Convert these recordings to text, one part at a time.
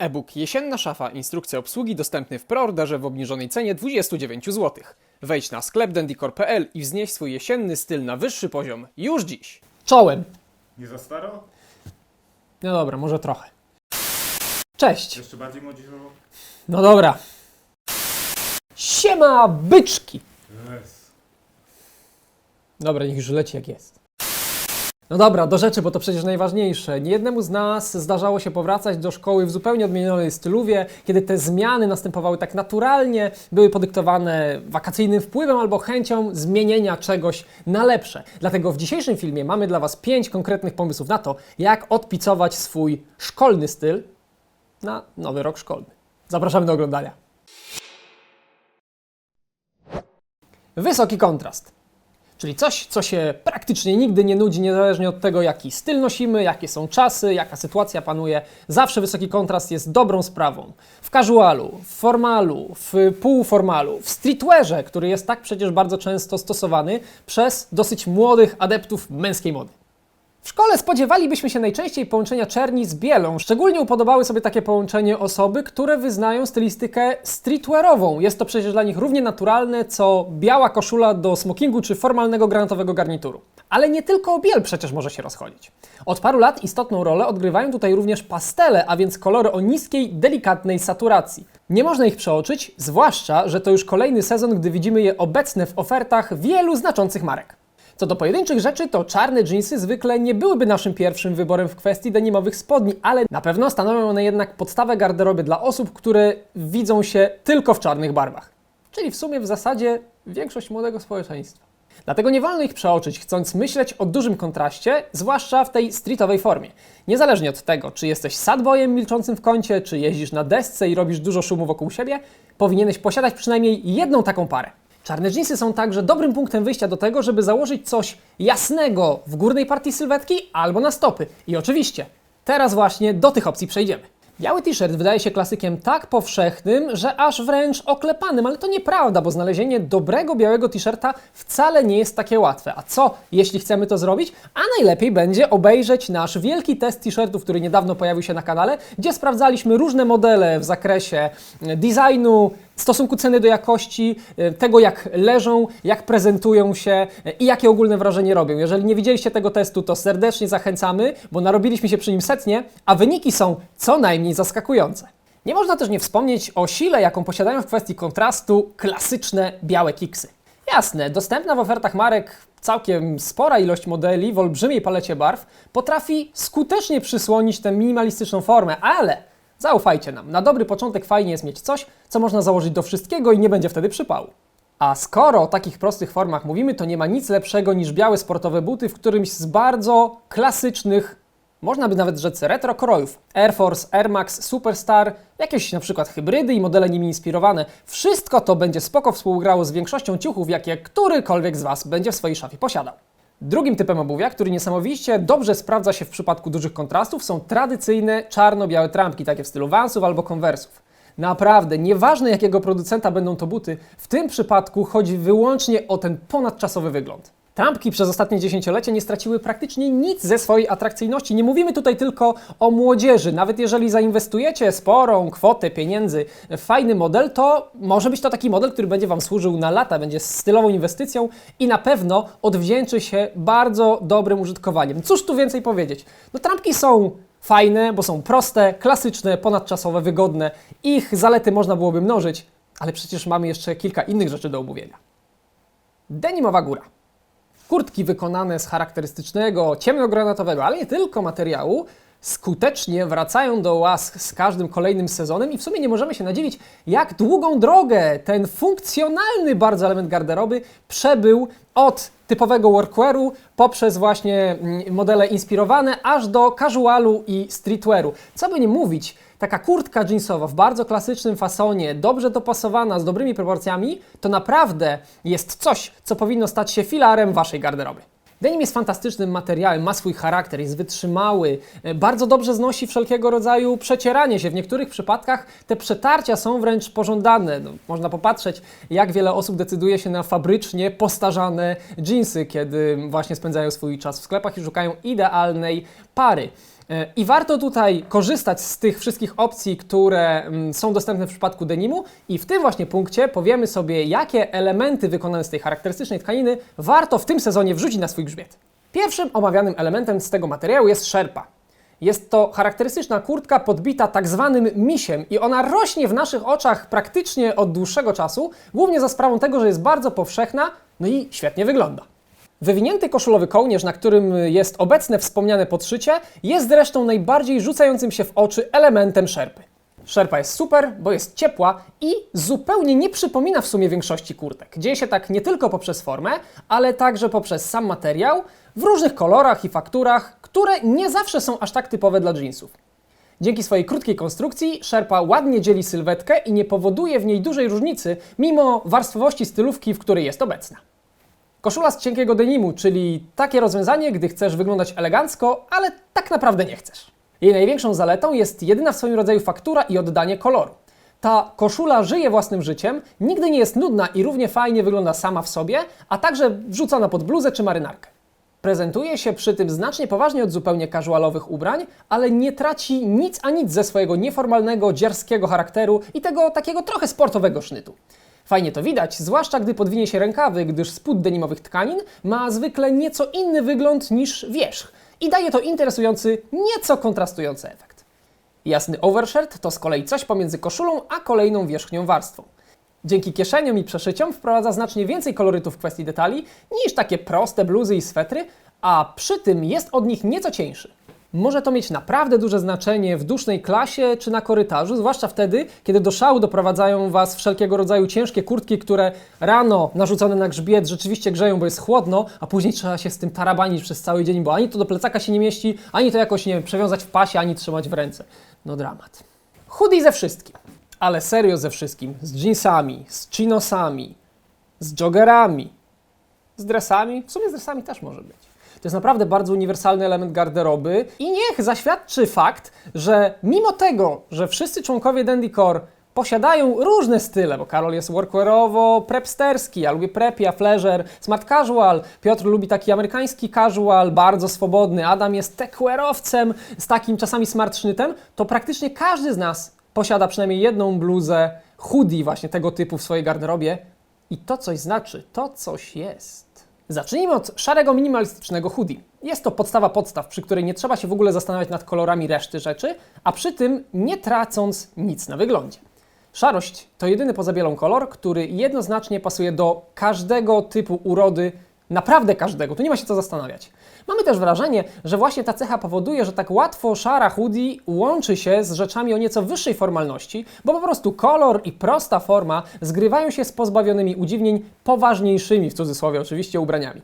E-book Jesienna szafa instrukcja obsługi dostępny w preorderze w obniżonej cenie 29 zł. Wejdź na sklep dandycore.pl i wznieś swój jesienny styl na wyższy poziom już dziś. Czołem. Nie za staro? No dobra, może trochę. Cześć. Jeszcze bardziej młodzieżowo? No dobra. Siema, byczki. Yes. Dobra, niech już leci jak jest. No dobra, do rzeczy, bo to przecież najważniejsze. Niejednemu z nas zdarzało się powracać do szkoły w zupełnie odmienionej styluwie, kiedy te zmiany następowały tak naturalnie, były podyktowane wakacyjnym wpływem albo chęcią zmienienia czegoś na lepsze. Dlatego w dzisiejszym filmie mamy dla Was pięć konkretnych pomysłów na to, jak odpicować swój szkolny styl na nowy rok szkolny. Zapraszamy do oglądania. Wysoki kontrast. Czyli coś, co się praktycznie nigdy nie nudzi, niezależnie od tego, jaki styl nosimy, jakie są czasy, jaka sytuacja panuje. Zawsze wysoki kontrast jest dobrą sprawą. W casualu, w formalu, w półformalu, w streetwearze, który jest tak przecież bardzo często stosowany przez dosyć młodych adeptów męskiej mody. W szkole spodziewalibyśmy się najczęściej połączenia czerni z bielą. Szczególnie upodobały sobie takie połączenie osoby, które wyznają stylistykę streetwearową. Jest to przecież dla nich równie naturalne, co biała koszula do smokingu czy formalnego granatowego garnituru. Ale nie tylko biel przecież może się rozchodzić. Od paru lat istotną rolę odgrywają tutaj również pastele, a więc kolory o niskiej, delikatnej saturacji. Nie można ich przeoczyć, zwłaszcza, że to już kolejny sezon, gdy widzimy je obecne w ofertach wielu znaczących marek. Co do pojedynczych rzeczy, to czarne dżinsy zwykle nie byłyby naszym pierwszym wyborem w kwestii denimowych spodni, ale na pewno stanowią one jednak podstawę garderoby dla osób, które widzą się tylko w czarnych barwach. Czyli w sumie w zasadzie większość młodego społeczeństwa. Dlatego nie wolno ich przeoczyć, chcąc myśleć o dużym kontraście, zwłaszcza w tej streetowej formie. Niezależnie od tego, czy jesteś sadbojem milczącym w kącie, czy jeździsz na desce i robisz dużo szumu wokół siebie, powinieneś posiadać przynajmniej jedną taką parę. Czarne dżinsy są także dobrym punktem wyjścia do tego, żeby założyć coś jasnego w górnej partii sylwetki albo na stopy. I oczywiście, teraz właśnie do tych opcji przejdziemy. Biały t-shirt wydaje się klasykiem tak powszechnym, że aż wręcz oklepanym, ale to nieprawda, bo znalezienie dobrego białego t-shirta wcale nie jest takie łatwe. A co, jeśli chcemy to zrobić? A najlepiej będzie obejrzeć nasz wielki test t-shirtów, który niedawno pojawił się na kanale, gdzie sprawdzaliśmy różne modele w zakresie designu, stosunku ceny do jakości, e, tego jak leżą, jak prezentują się e, i jakie ogólne wrażenie robią. Jeżeli nie widzieliście tego testu, to serdecznie zachęcamy, bo narobiliśmy się przy nim setnie, a wyniki są co najmniej zaskakujące. Nie można też nie wspomnieć o sile, jaką posiadają w kwestii kontrastu klasyczne białe kiksy. Jasne, dostępna w ofertach marek całkiem spora ilość modeli w olbrzymiej palecie barw potrafi skutecznie przysłonić tę minimalistyczną formę, ale Zaufajcie nam, na dobry początek fajnie jest mieć coś, co można założyć do wszystkiego i nie będzie wtedy przypału. A skoro o takich prostych formach mówimy, to nie ma nic lepszego niż białe sportowe buty w którymś z bardzo klasycznych, można by nawet rzec retro krojów. Air Force, Air Max, Superstar, jakieś na przykład hybrydy i modele nimi inspirowane. Wszystko to będzie spoko współgrało z większością ciuchów, jakie którykolwiek z Was będzie w swojej szafie posiadał. Drugim typem obuwia, który niesamowicie dobrze sprawdza się w przypadku dużych kontrastów, są tradycyjne czarno-białe trampki, takie w stylu Vansów albo Conversów. Naprawdę, nieważne jakiego producenta będą to buty, w tym przypadku chodzi wyłącznie o ten ponadczasowy wygląd. Trampki przez ostatnie dziesięciolecie nie straciły praktycznie nic ze swojej atrakcyjności. Nie mówimy tutaj tylko o młodzieży. Nawet jeżeli zainwestujecie sporą kwotę pieniędzy w fajny model, to może być to taki model, który będzie Wam służył na lata, będzie stylową inwestycją i na pewno odwdzięczy się bardzo dobrym użytkowaniem. Cóż tu więcej powiedzieć? No trampki są fajne, bo są proste, klasyczne, ponadczasowe, wygodne. Ich zalety można byłoby mnożyć, ale przecież mamy jeszcze kilka innych rzeczy do omówienia. Denimowa góra. Kurtki wykonane z charakterystycznego ciemnogranatowego, ale nie tylko materiału, skutecznie wracają do łask z każdym kolejnym sezonem i w sumie nie możemy się nadziwić, jak długą drogę ten funkcjonalny bardzo element garderoby przebył od typowego workwearu poprzez właśnie mm, modele inspirowane aż do casualu i streetwearu. Co by nie mówić, taka kurtka jeansowa w bardzo klasycznym fasonie, dobrze dopasowana, z dobrymi proporcjami, to naprawdę jest coś, co powinno stać się filarem waszej garderoby. Denim jest fantastycznym materiałem, ma swój charakter, jest wytrzymały, e, bardzo dobrze znosi wszelkiego rodzaju przecieranie się. W niektórych przypadkach te przetarcia są wręcz pożądane. No, można popatrzeć, jak wiele osób decyduje się na fabrycznie postarzane jeansy, kiedy właśnie spędzają swój czas w sklepach i szukają idealnej pary. E, I warto tutaj korzystać z tych wszystkich opcji, które mm, są dostępne w przypadku denimu i w tym właśnie punkcie powiemy sobie, jakie elementy wykonane z tej charakterystycznej tkaniny warto w tym sezonie wrzucić na swój grzbiet. Pierwszym omawianym elementem z tego materiału jest szerpa. Jest to charakterystyczna kurtka podbita tak zwanym misiem i ona rośnie w naszych oczach praktycznie od dłuższego czasu, głównie za sprawą tego, że jest bardzo powszechna, no i świetnie wygląda. Wywinięty koszulowy kołnierz, na którym jest obecne wspomniane podszycie, jest zresztą najbardziej rzucającym się w oczy elementem szerpy. Szerpa jest super, bo jest ciepła i zupełnie nie przypomina w sumie większości kurtek. Dzieje się tak nie tylko poprzez formę, ale także poprzez sam materiał w różnych kolorach i fakturach, które nie zawsze są aż tak typowe dla jeansów. Dzięki swojej krótkiej konstrukcji szerpa ładnie dzieli sylwetkę i nie powoduje w niej dużej różnicy, mimo warstwowości stylówki, w której jest obecna. Koszula z cienkiego denimu, czyli takie rozwiązanie, gdy chcesz wyglądać elegancko, ale tak naprawdę nie chcesz. Jej największą zaletą jest jedyna w swoim rodzaju faktura i oddanie koloru. Ta koszula żyje własnym życiem, nigdy nie jest nudna i równie fajnie wygląda sama w sobie, a także wrzucona pod bluzę czy marynarkę. Prezentuje się przy tym znacznie poważnie od zupełnie casualowych ubrań, ale nie traci nic a nic ze swojego nieformalnego, dzierskiego charakteru i tego takiego trochę sportowego sznytu. Fajnie to widać, zwłaszcza gdy podwinie się rękawy, gdyż spód denimowych tkanin ma zwykle nieco inny wygląd niż wierzch i daje to interesujący, nieco kontrastujący efekt. Jasny overshirt to z kolei coś pomiędzy koszulą a kolejną wierzchnią warstwą. Dzięki kieszeniom i przeszyciom wprowadza znacznie więcej kolorytów w kwestii detali niż takie proste bluzy i swetry, a przy tym jest od nich nieco cieńszy. Może to mieć naprawdę duże znaczenie w dusznej klasie czy na korytarzu, zwłaszcza wtedy, kiedy do szału doprowadzają Was wszelkiego rodzaju ciężkie kurtki, które rano narzucone na grzbiet rzeczywiście grzeją, bo jest chłodno, a później trzeba się z tym tarabanić przez cały dzień, bo ani to do plecaka się nie mieści, ani to jakoś, nie wiem, przewiązać w pasie, ani trzymać w ręce. No dramat. Hoodie ze wszystkim, ale serio ze wszystkim. Z jeansami, z chinosami, z joggerami, z dresami. W sumie z dresami też może być. To jest naprawdę bardzo uniwersalny element garderoby. I niech zaświadczy fakt, że mimo tego, że wszyscy członkowie Dandycore posiadają różne style, bo Karol jest workwearowo prepsterski, ja lubię preppy, a fleisure, smart casual, Piotr lubi taki amerykański casual, bardzo swobodny, Adam jest techwearowcem z takim czasami smart sznytem, to praktycznie każdy z nas posiada przynajmniej jedną bluzę, hoodie właśnie tego typu w swojej garderobie. I to coś znaczy, to coś jest. Zacznijmy od szarego minimalistycznego hoodie. Jest to podstawa podstaw, przy której nie trzeba się w ogóle zastanawiać nad kolorami reszty rzeczy, a przy tym nie tracąc nic na wyglądzie. Szarość to jedyny poza bielą kolor, który jednoznacznie pasuje do każdego typu urody, naprawdę każdego, tu nie ma się co zastanawiać. Mamy też wrażenie, że właśnie ta cecha powoduje, że tak łatwo szara hoodie łączy się z rzeczami o nieco wyższej formalności, bo po prostu kolor i prosta forma zgrywają się z pozbawionymi udziwnień poważniejszymi, w cudzysłowie oczywiście, ubraniami.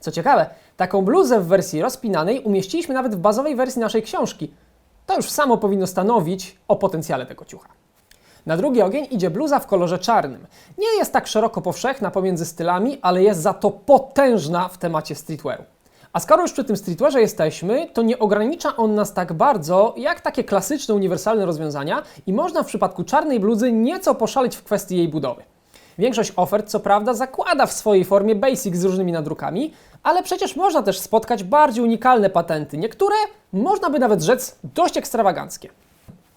Co ciekawe, taką bluzę w wersji rozpinanej umieściliśmy nawet w bazowej wersji naszej książki. To już samo powinno stanowić o potencjale tego ciucha. Na drugi ogień idzie bluza w kolorze czarnym. Nie jest tak szeroko powszechna pomiędzy stylami, ale jest za to potężna w temacie streetwearu. A skoro już przy tym streetwearze jesteśmy, to nie ogranicza on nas tak bardzo jak takie klasyczne, uniwersalne rozwiązania i można w przypadku czarnej bluzy nieco poszaleć w kwestii jej budowy. Większość ofert, co prawda, zakłada w swojej formie basic z różnymi nadrukami, ale przecież można też spotkać bardziej unikalne patenty, niektóre, można by nawet rzec, dość ekstrawaganckie.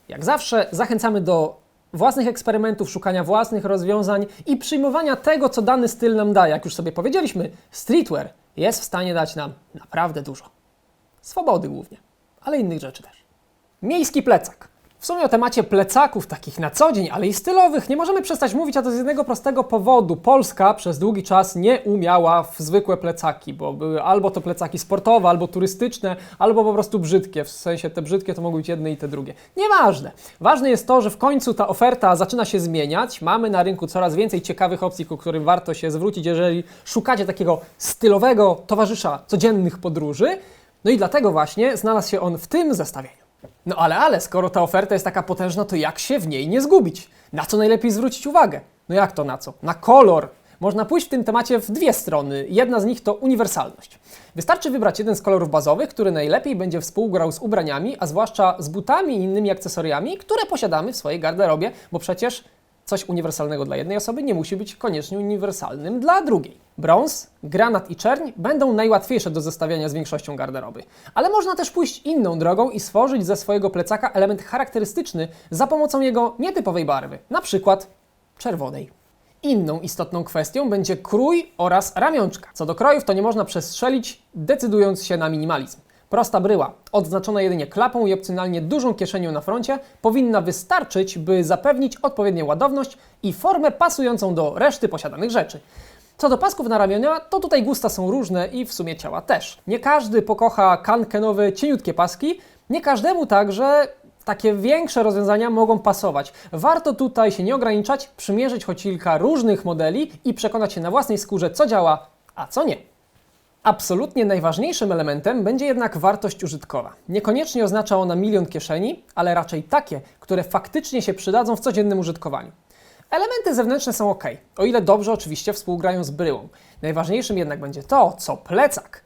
Jak zawsze zachęcamy do własnych eksperymentów, szukania własnych rozwiązań i przyjmowania tego, co dany styl nam daje. Jak już sobie powiedzieliśmy, streetwear jest w stanie dać nam naprawdę dużo. Swobody głównie, ale innych rzeczy też. Miejski plecak. W sumie o temacie plecaków takich na co dzień, ale i stylowych nie możemy przestać mówić, a to z jednego prostego powodu. Polska przez długi czas nie umiała w zwykłe plecaki, bo były albo to plecaki sportowe, albo turystyczne, albo po prostu brzydkie. W sensie te brzydkie to mogły być jedne i te drugie. Nieważne. Ważne jest to, że w końcu ta oferta zaczyna się zmieniać. Mamy na rynku coraz więcej ciekawych opcji, ku którym warto się zwrócić, jeżeli szukacie takiego stylowego towarzysza codziennych podróży. No i dlatego właśnie znalazł się on w tym zestawieniu. No ale, ale, skoro ta oferta jest taka potężna, to jak się w niej nie zgubić? Na co najlepiej zwrócić uwagę? No jak to na co? Na kolor. Można pójść w tym temacie w dwie strony. Jedna z nich to uniwersalność. Wystarczy wybrać jeden z kolorów bazowych, który najlepiej będzie współgrał z ubraniami, a zwłaszcza z butami i innymi akcesoriami, które posiadamy w swojej garderobie, bo przecież coś uniwersalnego dla jednej osoby nie musi być koniecznie uniwersalnym dla drugiej. Brąz, granat i czerń będą najłatwiejsze do zestawiania z większością garderoby, ale można też pójść inną drogą i stworzyć ze swojego plecaka element charakterystyczny za pomocą jego nietypowej barwy, na przykład czerwonej. Inną istotną kwestią będzie krój oraz ramionczka. Co do krojów, to nie można przestrzelić, decydując się na minimalizm. Prosta bryła, odznaczona jedynie klapą i opcjonalnie dużą kieszenią na froncie, powinna wystarczyć, by zapewnić odpowiednią ładowność i formę pasującą do reszty posiadanych rzeczy. Co do pasków na ramiona, to tutaj gusta są różne i w sumie ciała też. Nie każdy pokocha kankenowe, cieniutkie paski, nie każdemu także takie większe rozwiązania mogą pasować. Warto tutaj się nie ograniczać, przymierzyć choć kilka różnych modeli i przekonać się na własnej skórze, co działa, a co nie. Absolutnie najważniejszym elementem będzie jednak wartość użytkowa. Niekoniecznie oznacza ona milion kieszeni, ale raczej takie, które faktycznie się przydadzą w codziennym użytkowaniu. Elementy zewnętrzne są ok, o ile dobrze oczywiście współgrają z bryłą. Najważniejszym jednak będzie to, co plecak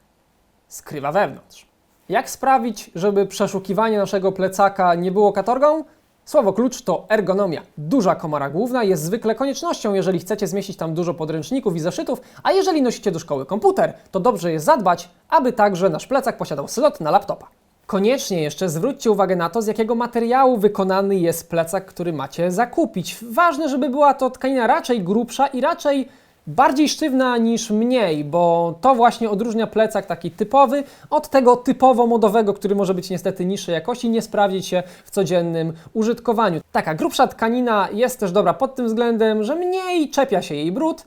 skrywa wewnątrz. Jak sprawić, żeby przeszukiwanie naszego plecaka nie było katorgą? Słowo klucz to ergonomia. Duża komora główna jest zwykle koniecznością, jeżeli chcecie zmieścić tam dużo podręczników i zeszytów, a jeżeli nosicie do szkoły komputer, to dobrze jest zadbać, aby także nasz plecak posiadał slot na laptopa. Koniecznie jeszcze zwróćcie uwagę na to, z jakiego materiału wykonany jest plecak, który macie zakupić. Ważne, żeby była to tkanina raczej grubsza i raczej bardziej sztywna niż mniej, bo to właśnie odróżnia plecak taki typowy od tego typowo modowego, który może być niestety niższej jakości i nie sprawdzić się w codziennym użytkowaniu. Taka grubsza tkanina jest też dobra pod tym względem, że mniej czepia się jej brud,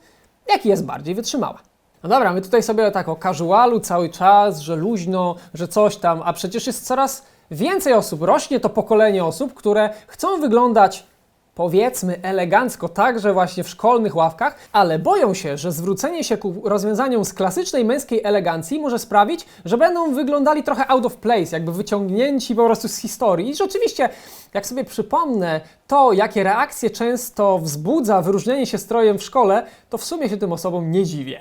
jak jest bardziej wytrzymała. No dobra, my tutaj sobie tak o casualu cały czas, że luźno, że coś tam, a przecież jest coraz więcej osób, rośnie to pokolenie osób, które chcą wyglądać powiedzmy elegancko, także właśnie w szkolnych ławkach, ale boją się, że zwrócenie się ku rozwiązaniom z klasycznej męskiej elegancji może sprawić, że będą wyglądali trochę out of place, jakby wyciągnięci po prostu z historii. I rzeczywiście, jak sobie przypomnę to, jakie reakcje często wzbudza wyróżnienie się strojem w szkole, to w sumie się tym osobom nie dziwię.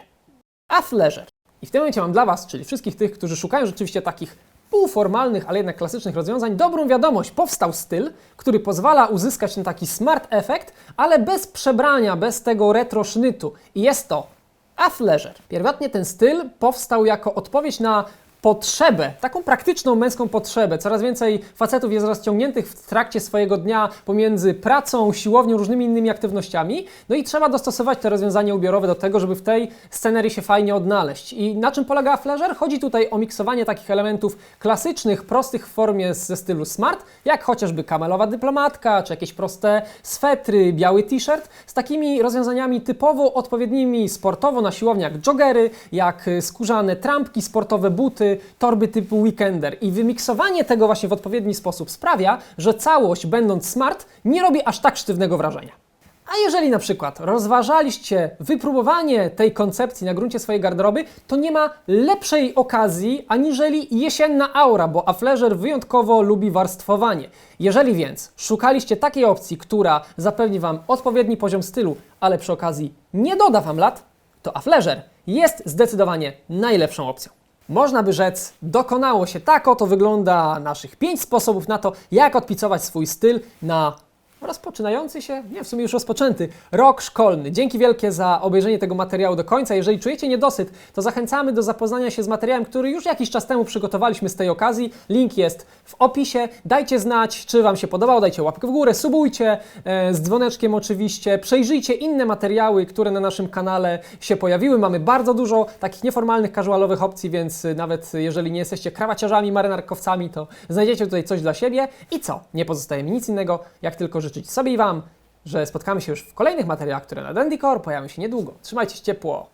Athleisure. I w tym momencie mam dla Was, czyli wszystkich tych, którzy szukają rzeczywiście takich półformalnych, ale jednak klasycznych rozwiązań, dobrą wiadomość. Powstał styl, który pozwala uzyskać ten taki smart efekt, ale bez przebrania, bez tego retro sznytu. I jest to athleisure. Pierwotnie ten styl powstał jako odpowiedź na potrzebę, taką praktyczną męską potrzebę. Coraz więcej facetów jest rozciągniętych w trakcie swojego dnia pomiędzy pracą, siłownią, różnymi innymi aktywnościami. No i trzeba dostosować te rozwiązania ubiorowe do tego, żeby w tej scenerii się fajnie odnaleźć. I na czym polega flażer? Chodzi tutaj o miksowanie takich elementów klasycznych, prostych w formie ze stylu smart, jak chociażby kamelowa dyplomatka, czy jakieś proste swetry, biały t-shirt, z takimi rozwiązaniami typowo odpowiednimi sportowo na siłowni, jak joggery, jak skórzane trampki, sportowe buty, torby typu weekender. I wymiksowanie tego właśnie w odpowiedni sposób sprawia, że całość, będąc smart, nie robi aż tak sztywnego wrażenia. A jeżeli na przykład rozważaliście wypróbowanie tej koncepcji na gruncie swojej garderoby, to nie ma lepszej okazji aniżeli jesienna aura, bo Afleisure wyjątkowo lubi warstwowanie. Jeżeli więc szukaliście takiej opcji, która zapewni Wam odpowiedni poziom stylu, ale przy okazji nie doda Wam lat, to Afleisure jest zdecydowanie najlepszą opcją. Można by rzec, dokonało się tak, oto wygląda naszych pięć sposobów na to, jak odpicować swój styl na rozpoczynający się, nie w sumie już rozpoczęty, rok szkolny. Dzięki wielkie za obejrzenie tego materiału do końca. Jeżeli czujecie niedosyt, to zachęcamy do zapoznania się z materiałem, który już jakiś czas temu przygotowaliśmy z tej okazji. Link jest w opisie. Dajcie znać, czy Wam się podobało, dajcie łapkę w górę, subujcie e, z dzwoneczkiem oczywiście. Przejrzyjcie inne materiały, które na naszym kanale się pojawiły. Mamy bardzo dużo takich nieformalnych, casualowych opcji, więc y, nawet jeżeli nie jesteście krawaciarzami, marynarkowcami, to znajdziecie tutaj coś dla siebie. I co? Nie pozostaje mi nic innego, jak tylko życzyć sobie i Wam, że spotkamy się już w kolejnych materiałach, które na Dandycore pojawią się niedługo. Trzymajcie się ciepło.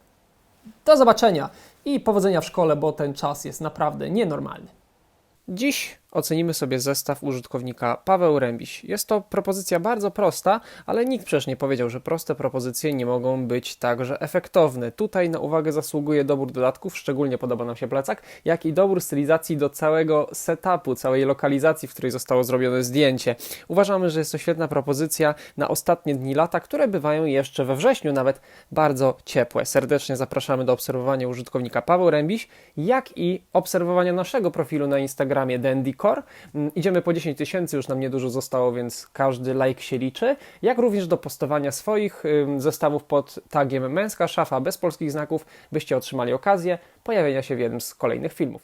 Do zobaczenia i powodzenia w szkole, bo ten czas jest naprawdę nienormalny. Dziś ocenimy sobie zestaw użytkownika Paweł Rębiś. Jest to propozycja bardzo prosta, ale nikt przecież nie powiedział, że proste propozycje nie mogą być także efektowne. Tutaj na uwagę zasługuje dobór dodatków, szczególnie podoba nam się plecak, jak i dobór stylizacji do całego setupu, całej lokalizacji, w której zostało zrobione zdjęcie. Uważamy, że jest to świetna propozycja na ostatnie dni lata, które bywają jeszcze we wrześniu nawet bardzo ciepłe. Serdecznie zapraszamy do obserwowania użytkownika Paweł Rębiś, jak i obserwowania naszego profilu na Instagramie Dandy Core. Mm, Idziemy po 10 tysięcy, już nam niedużo zostało, więc każdy like się liczy. Jak również do postowania swoich zestawów pod tagiem męska szafa bez polskich znaków, byście otrzymali okazję pojawienia się w jednym z kolejnych filmów.